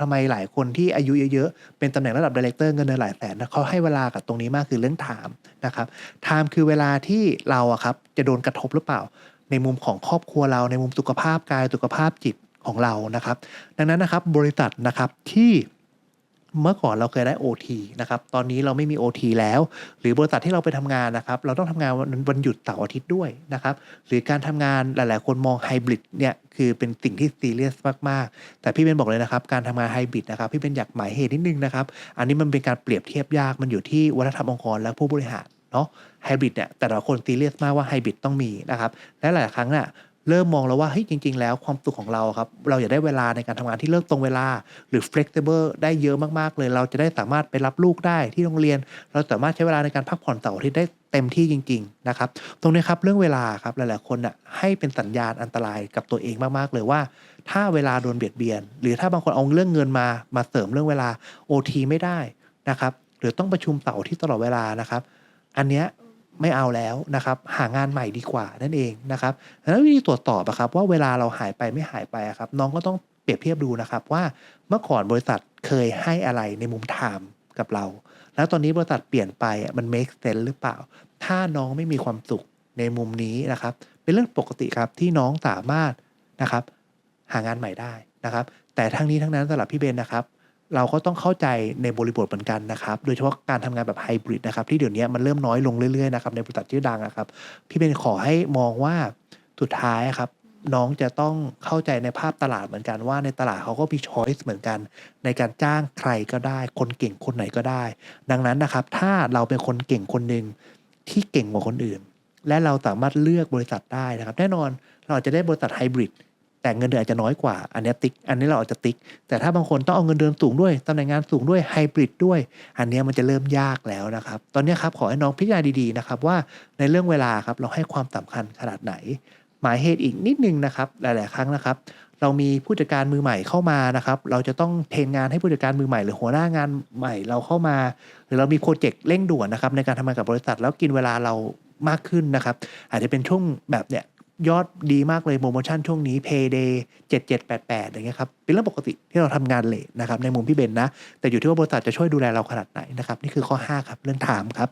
ทำไมหลายคนที่อายุเยอะๆ เป็นตำแหน่งระดับดีเลกเตอร์เงินเดือนหลายแสนนะเขาให้เวลากับตรงนี้มากคือเรื่องไทม์นะครับไทม์คือเวลาที่เราอะครับจะโดนกระทบหรือเปล่า ในมุมของครอบครัวเราในมุมสุขภาพกายสุขภาพจิตของเรานะครับ ดังนั้นนะครับบริษัทนะครับที่ เมื่อก่อนเราเคยได้ OT นะครับ ตอนนี้เราไม่มี OT แล้ว หรือบริษัทที่เราไปทำงานนะครับ เราต้องทำงานวันวันหยุดเสาร์อาทิตย์ด้วยนะครับ หรือการทำงานหลาย ๆ คนมองไฮบริดเนี่ยคือเป็นสิ่งที่ซีเรียสมาก ๆ แต่พี่เบนบอกเลยนะครับ การทำงานไฮบริดนะครับ พี่เบนอยากหมายเหตุนิดนึงนะครับ อันนี้มันเป็นการเปรียบเทียบยาก มันอยู่ที่วัฒนธรรมองค์กรและผู้บริหารเนาะไฮบริดเนี่ยแต่ละคนซีเรียสมากว่าไฮบริดต้องมีนะครับและหลายครั้งน่ะ เริ่มมองแล้วว่าเฮ้ยจริง ๆ แล้วความสุขของเราครับ เราอยากได้เวลาในการทำงานที่เลิกตรงเวลา หรือ flexible ได้เยอะมากๆเลย เราจะได้สามารถไปรับลูกได้ที่โรงเรียน เราสามารถใช้เวลาในการพักผ่อนเสาร์อาทิตย์ได้เต็มที่จริง ๆ นะครับ ตรงนี้ครับเรื่องเวลาครับหลายๆคนน่ะให้เป็นสัญญาณอันตรายกับตัวเองมากๆเลยว่า ถ้าเวลาโดนเบียดเบียน หรือถ้าบางคนเอาเรื่องเงินมามาเสริมเรื่องเวลา OT ไม่ได้นะครับหรือต้องประชุมเสาร์อาที่ตลอดเวลานะครับ อันเนี้ย ไม่เอาแล้วนะครับหางานใหม่ดีกว่านั่นเองนะครับแล้ววิธีตรวจสอบอะครับว่าเวลาเราหายไปไม่หายไปครับน้องก็ต้องเปรียบเทียบดูนะครับว่าเมื่อก่อนบริษัทเคยให้อะไรในมุมไทม์กับเรา แล้วตอนนี้บริษัทเปลี่ยนไปมัน make sense หรือเปล่า ถ้าน้องไม่มีความสุขในมุมนี้นะครับ เป็นเรื่องปกติครับที่น้องสามารถนะครับหางานใหม่ได้นะครับ แต่ทั้งนี้ทั้งนั้นสำหรับพี่เบนนะครับ เราก็ต้องเข้าใจในบริบทเหมือนกันนะครับโดยเฉพาะการทำงานแบบไฮบริดนะครับที่เดี๋ยวนี้มันเริ่มน้อยลงเรื่อยๆนะครับในบริษัทชื่อดังนะครับพี่เบนขอให้มองว่าสุดท้ายครับน้องจะต้องเข้าใจในภาพตลาดเหมือนกันว่าในตลาดเขาก็มีช้อยส์เหมือนกัน ในการจ้างใครก็ได้ คนเก่งคนไหนก็ได้ ดังนั้นนะครับ ถ้าเราเป็นคนเก่งคนหนึ่งที่เก่งกว่าคนอื่น และเราสามารถเลือกบริษัทได้นะครับ แน่นอนเราจะได้บริษัทไฮบริด แต่เงินเดือนอาจจะน้อยกว่า อันนี้ติ๊ก อันนี้เราอาจจะติ๊ก แต่ถ้าบางคนต้องเอาเงินเดือนสูงด้วยตำแหน่งงานสูงด้วยไฮบริดด้วย อันนี้มันจะเริ่มยากแล้วนะครับ ตอนนี้ครับขอให้น้องพิจารณาดีๆนะครับว่าในเรื่องเวลาครับเราให้ความสำคัญขนาดไหน หมายเหตุอีกนิดนึงนะครับหลาย ๆ ครั้งนะครับเรามีผู้จัดการมือใหม่เข้ามานะครับ เราจะต้องเทรนงานให้ผู้จัดการมือใหม่ หรือหัวหน้างานใหม่เราเข้ามา หรือเรามีโปรเจกต์เร่งด่วนนะครับในการทำงานกับบริษัทแล้วกินเวลาเรามากขึ้นนะครับ อาจจะเป็นช่วงแบบเนี้ย ยอดดีมากเลยโปรโมชั่นช่วงนี้ Payday 7788อย่างเงี้ยครับเป็นเรื่องปกติที่เราทำงานเลทนะครับในมุมพี่เบนนะ แต่อยู่ที่ว่าบริษัทจะช่วยดูแลเราขนาดไหนนะครับ นี่คือข้อ 5 ครับ เรื่องถามครับ